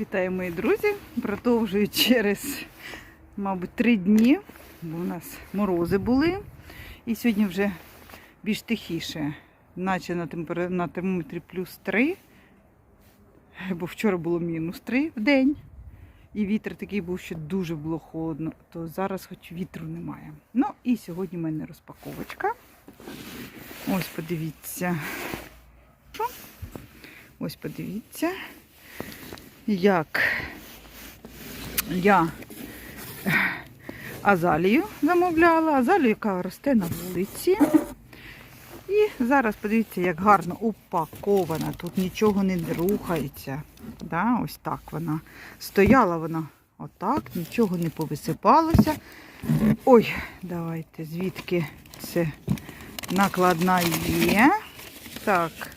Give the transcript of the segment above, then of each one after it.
Вітаю, мої друзі! Продовжую через, мабуть, три дні, бо у нас морози були. І сьогодні вже більш тихіше, наче на, темпера... на термометрі плюс 3, бо вчора було мінус 3 в день. І вітер такий був, що дуже було холодно, то зараз хоч вітру немає. Ну і сьогодні в мене розпаковочка. Ось подивіться. Ось подивіться як я азалію замовляла, азалію, яка росте на вулиці. І зараз подивіться, як гарно упакована. Тут нічого не рухається. Да, Ось так вона. Стояла вона отак, нічого не повисипалося. Ой, давайте, звідки це накладна є. Так.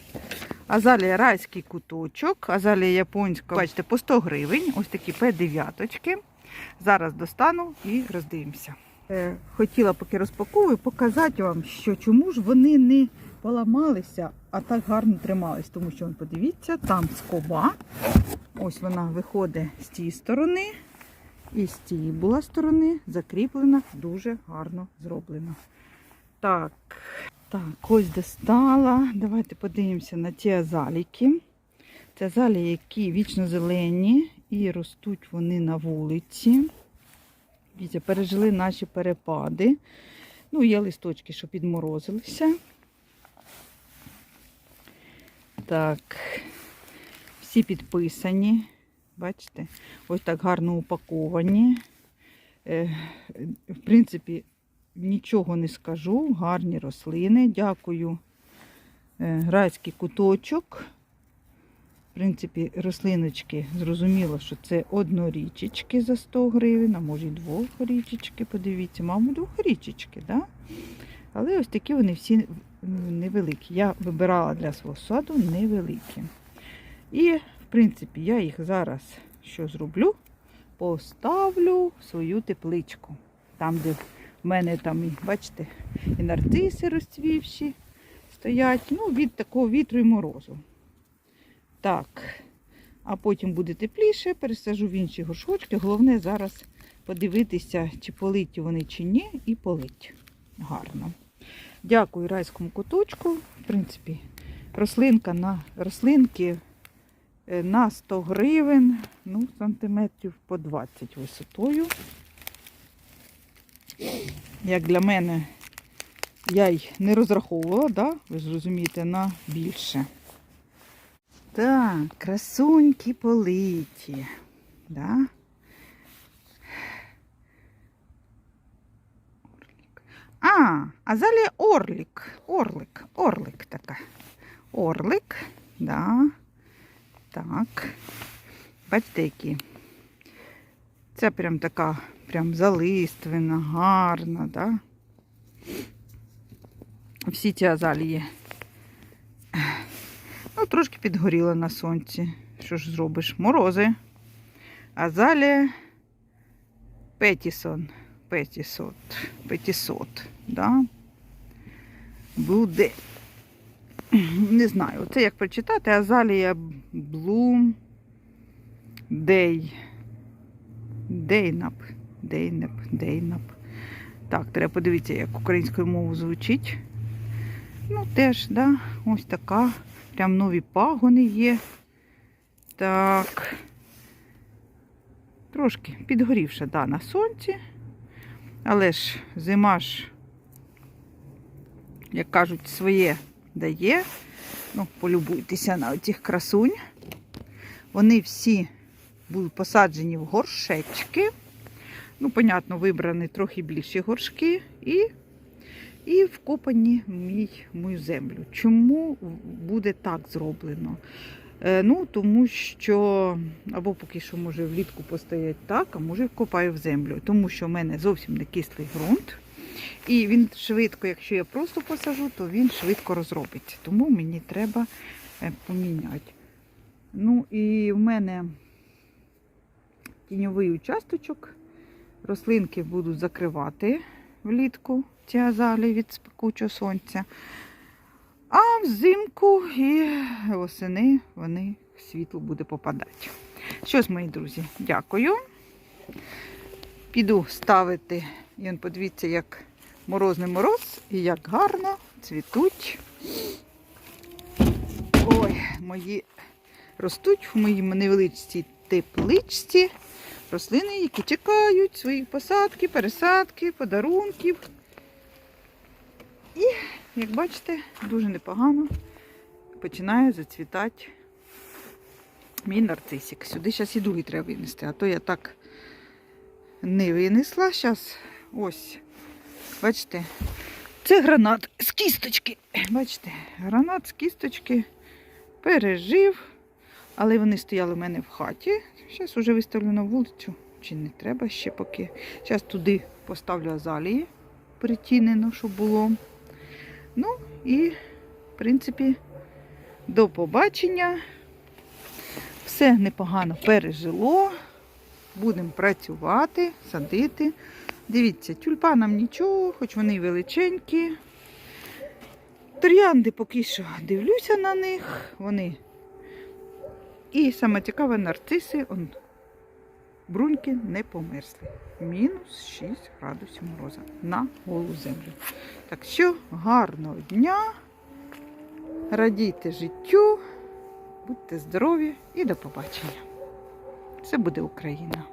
Азалія райський куточок, азалія японська, бачите, по 100 гривень. Ось такі П9. Зараз достану і роздивимося. Е, Хотіла, поки розпаковую, показати вам, що чому ж вони не поламалися, а так гарно тримались. Тому що, подивіться, там скоба. Ось вона виходить з тієї сторони. І з тієї була сторони закріплена, дуже гарно зроблено. Так, так, ось достала. Давайте подивимося на ці азаліки. Це азалії, які вічно зелені і ростуть вони на вулиці. Дивіться, пережили наші перепади. Ну, є листочки, що підморозилися. Так, всі підписані. Бачите? Ось так гарно упаковані. Е, В принципі, нічого не скажу. Гарні рослини. Дякую. Е, Грацький куточок. В принципі, рослиночки, зрозуміло, що це однорічечки за 100 гривень, а може й двохрічечки, подивіться, мабуть, двохрічечки, да? Але ось такі вони всі невеликі. Я вибирала для свого саду невеликі. І, в принципі, я їх зараз що зроблю? Поставлю в свою тепличку. Там, де в мене там, бачите, і нарциси розцвівші стоять. Ну, від такого вітру і морозу. Так, а потім буде тепліше, пересажу в інші горшочки. Головне зараз подивитися, чи политі вони чи ні, і полить. Гарно. Дякую райському куточку. В принципі, рослинка на рослинки е, на 100 гривень, ну, сантиметрів по 20 висотою. Як для мене, я й не розраховувала, да? ви ж розумієте, на більше. Так, красуньки политі. Да? А, азалія орлик. Орлик, орлик така. Орлик, да. Так. Бачите, які. Це прям така, прям залиствена, гарна, да? Всі ці азалії. Ну, трошки підгоріла на сонці. Що ж зробиш? Морози. Азалія Петісон. Петісот. Петісот. Да? Буде. Не знаю, це як прочитати. Азалія Блум Дей. Дейнап. Дейнап. Дейнап. Так, треба подивитися, як українською мовою звучить. Ну, теж, да, ось така. Прям нові пагони є. Так. Трошки підгорівша, да, на сонці. Але ж зима ж, як кажуть, своє дає. Ну, полюбуйтеся на оцих красунь. Вони всі будуть посаджені в горшечки. Ну, понятно, вибрані трохи більші горшки. І і вкопані в мій, мою землю. Чому буде так зроблено? Е, ну, Тому що, або поки що, може, влітку постоять так, а може вкопаю в землю. Тому що в мене зовсім не кислий ґрунт. І він швидко, якщо я просто посажу, то він швидко розробиться. Тому мені треба е, поміняти. Ну і в мене тіньовий участочок. Рослинки будуть закривати влітку ці азалії від спекучого сонця. А взимку і восени вони світло буде попадати. Що ж, мої друзі, дякую. Піду ставити. І он подивіться, як морозний мороз і як гарно цвітуть. Ой, мої ростуть в моїй невеличкій тепличці рослини, які чекають своїх посадки, пересадки, подарунків. І, як бачите, дуже непогано починає зацвітати мій нарцисик. Сюди зараз і другий треба винести, а то я так не винесла. Зараз ось, бачите, це гранат з кісточки. Бачите, гранат з кісточки пережив, але вони стояли в мене в хаті. Зараз вже виставлю на вулицю. Чи не треба ще поки. Зараз туди поставлю азалії притінено, щоб було. Ну і, в принципі, до побачення. Все непогано пережило. Будемо працювати, садити. Дивіться, тюльпанам нічого, хоч вони величенькі. Троянди поки що дивлюся на них. Вони. І саме цікаве, нарциси, он, бруньки не померзли. Мінус 6 градусів мороза на голу землю. Так що гарного дня, радійте життю, будьте здорові і до побачення. Це буде Україна.